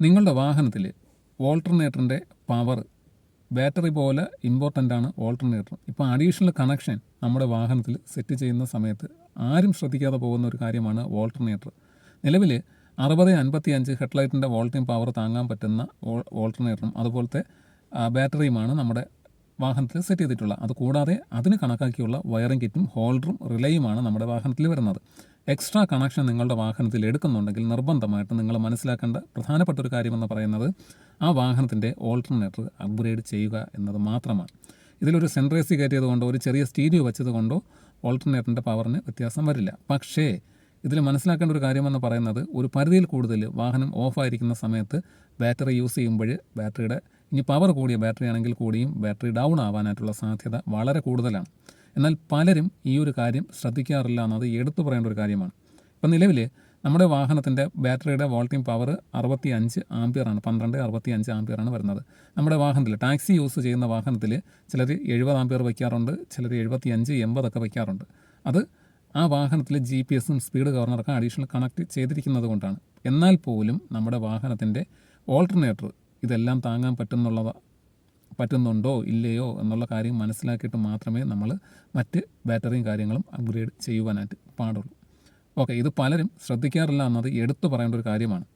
നിങ്ങളുടെ വാഹനത്തിൽ ഓൾട്ടർനേറ്ററിന്റെ പവർ ബാറ്ററി പോലെ ഇമ്പോർട്ടന്റ് ആണ് ഓൾട്ടർനേറ്റർ. ഇപ്പോൾ അഡീഷണൽ കണക്ഷൻ നമ്മുടെ വാഹനത്തിൽ സെറ്റ് ചെയ്യുന്ന സമയത്ത് ആരും ശ്രദ്ധിക്കാതെ പോകുന്ന ഒരു കാര്യമാണ് ഓൾട്ടർനേറ്റർ. നിലവിൽ അറുപത് അൻപത്തി അഞ്ച് ഹെഡ്ലൈറ്റിന്റെ വോൾട്ടിംഗ് പവർ താങ്ങാൻ പറ്റുന്ന ഓൾട്ടർനേറ്ററും അതുപോലത്തെ ബാറ്ററിയുമാണ് നമ്മുടെ വാഹനത്തിൽ സെറ്റ് ചെയ്തിട്ടുള്ളത്. അതുകൂടാതെ അതിന് കണക്കാക്കിയുള്ള വയറിംഗ് കിറ്റും ഹോൾഡറും റിലേയുമാണ് നമ്മുടെ വാഹനത്തിൽ വരുന്നത്. എക്സ്ട്രാ കണക്ഷൻ നിങ്ങളുടെ വാഹനത്തിൽ എടുക്കുന്നുണ്ടെങ്കിൽ നിർബന്ധമായിട്ട് നിങ്ങൾ മനസ്സിലാക്കേണ്ട പ്രധാനപ്പെട്ട ഒരു കാര്യമെന്ന് പറയുന്നത് ആ വാഹനത്തിന്റെ ഓൾട്ടർനേറ്റർ അപ്ഗ്രേഡ് ചെയ്യുക എന്നത് മാത്രമാണ്. ഇതിലൊരു സെൻട്രേസി കയറ്റിയത് കൊണ്ടോ ഒരു ചെറിയ സ്റ്റീരിയോ വെച്ചത് കൊണ്ടോ ഓൾട്ടർനേറ്ററിന്റെ പവറിന് വ്യത്യാസം വരില്ല. പക്ഷേ ഇതിൽ മനസ്സിലാക്കേണ്ട ഒരു കാര്യമെന്ന് പറയുന്നത് ഒരു പരിധിയിൽ കൂടുതൽ വാഹനം ഓഫായിരിക്കുന്ന സമയത്ത് ബാറ്ററി യൂസ് ചെയ്യുമ്പോൾ ബാറ്ററിയുടെ ഇനി പവർ കൂടിയ ബാറ്ററി ആണെങ്കിൽ കൂടിയും ബാറ്ററി ഡൗൺ ആവാനായിട്ടുള്ള സാധ്യത വളരെ കൂടുതലാണ്. എന്നാൽ പലരും ഈ ഒരു കാര്യം ശ്രദ്ധിക്കാറില്ല എന്നത് എടുത്തു പറയേണ്ട ഒരു കാര്യമാണ്. ഇപ്പം നിലവിൽ നമ്മുടെ വാഹനത്തിന്റെ ബാറ്ററിയുടെ വോൾട്ടിംഗ് പവർ അറുപത്തി അഞ്ച് ആംപിയറാണ് പന്ത്രണ്ട് അറുപത്തി അഞ്ച് ആംപിയറാണ് വരുന്നത്. നമ്മുടെ വാഹനത്തിൽ ടാക്സി യൂസ് ചെയ്യുന്ന വാഹനത്തിൽ ചിലർ എഴുപത് ആംപിയർ വയ്ക്കാറുണ്ട് ചിലർ എഴുപത്തി അഞ്ച് എൺപതൊക്കെ വയ്ക്കാറുണ്ട്. അത് ആ വാഹനത്തിൽ ജി പി എസും സ്പീഡ് ഗവർണറൊക്കെ അഡീഷണൽ കണക്ട് ചെയ്തിരിക്കുന്നത് കൊണ്ടാണ്. എന്നാൽ പോലും നമ്മുടെ വാഹനത്തിന്റെ ഓൾട്ടർനേറ്റർ ഇതെല്ലാം താങ്ങാൻ പറ്റുന്നുള്ളത പറ്റുന്നുണ്ടോ ഇല്ലയോ എന്നുള്ള കാര്യം മനസ്സിലാക്കിയിട്ട് മാത്രമേ നമ്മൾ മറ്റ് ബാറ്ററിയും കാര്യങ്ങളും അപ്ഗ്രേഡ് ചെയ്യുവാനായിട്ട് പാടുള്ളൂ. ഓക്കെ ഇത് പലരും ശ്രദ്ധിക്കാറില്ല എന്നത് എടുത്തു പറയേണ്ട ഒരു കാര്യമാണ്.